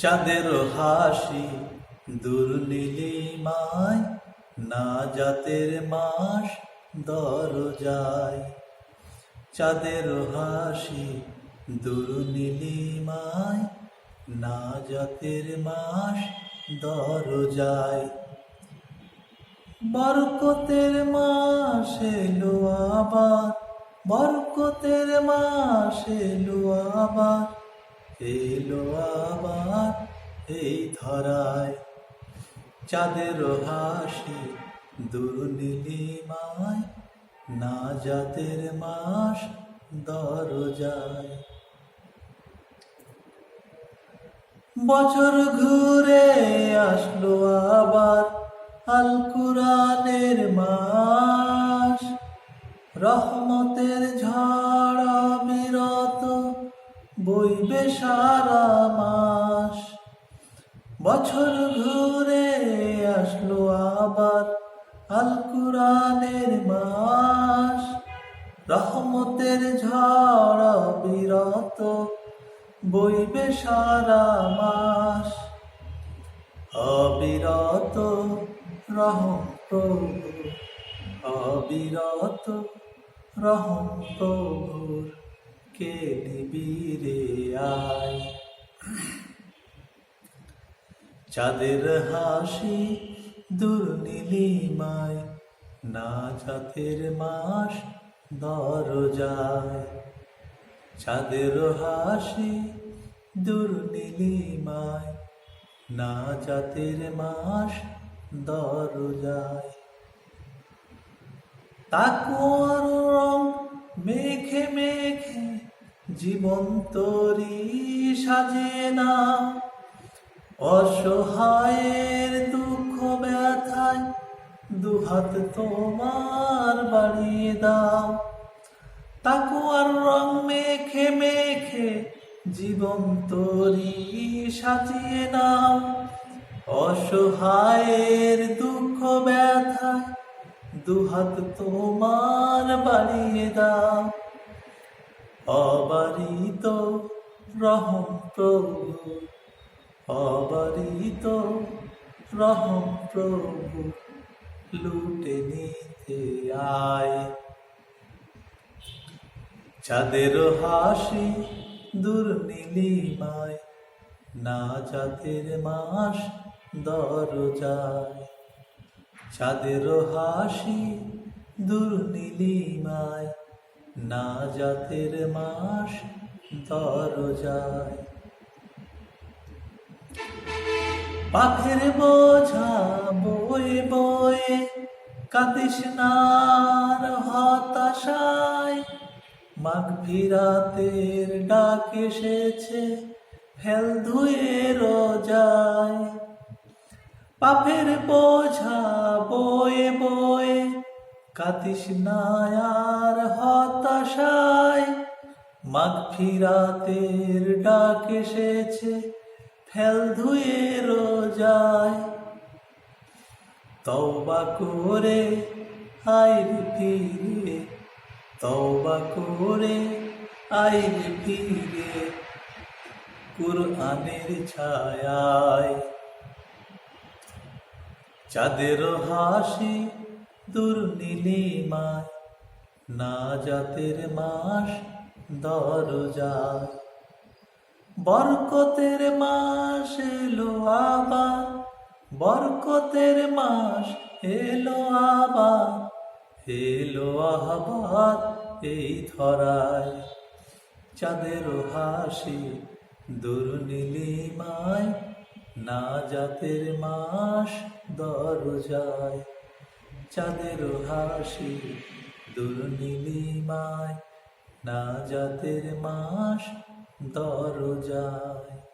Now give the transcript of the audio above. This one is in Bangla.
চাঁদের হাসি দুর্নীলিমায় না জাতের মাস দরজায়। চাঁদের হাসি দুর্নীলিমায় না জাতের মাস দরজায়। বরকতের মাস এলো আবার, বরকতের মাস এলো আবার। এলো আবার এই ধরায়। চাঁদের হাসি দুর্নীলিমায় না জাতের মাস দরজায়। বছর ঘুরে আসলো আবার আল কুরআনের মাস। রহমতের ঝড় বিরত বইবে সারা মাস। বছর ঘুরে আসলো আবার আল কুরআনের মাস। রহমতের ঝড় বিরত বইবে সারা মাস। অবিরত রহম প্রভু অবিরত রহম প্রভুর। কে নিবিরে আয়? চাঁদের হাসি দুর্নীলিমায় না জাতের মাস দরজায়। চাঁদের হাসি দুর্নীলিমায় না জাতের মাস দরজায়। তাকুয়ার রং মেঘে মেঘে জীবন তরি সাজে না। অসহায়ের দুঃখ ব্যথায় দুহাত তোমার বাড়িয়ে দাও। তাকুয়ার রং মেখে মেখে জীবন তরি সাজিয়ে নাও। অসহায়ের দুঃখ ব্যথায় দুহাত তোমার বাড়িয়ে দাও। অবারিত রহম প্রভু, অবারিত রহম প্রভু, লুটে নিতে আয়। চাঁদের হাসি দুর্নীলিমায় না জাতের মাস দরজায়। চাঁদের হাসি দুর্নীলিমায় না জাতের মাস দরজায়। পাখের বোঝা বয়ে বয়ে কাতিস নার হতাশায়। মাঘ ভিরাতের ডাক এসেছে ফেল ধুয়ে রোজায়। পাপের বোঝা বয়ে বয়ে কাতিস নায়ার হতাশায়। মাঘ ফিরাতের ডাক এসেছে, ফেল ধুয়ে রোজায়। তওবা করে আইরে ফিরে তওবা করে আইরে ফিরে কুরআনের ছায়ায়। চাঁদের হাসি দুর্নীলিমায় না জাতের মাস দরজায়। বরকতের মাস এলো আবার, বরকতের মাস এলো আবার এলো আবার এই ধরায়। চাঁদের হাসি দুর্নীলিমায় না জাতের মাস দরজায়। চাঁদের হাসি দুর্নীলিমায় না জাতের মাস দরজায়।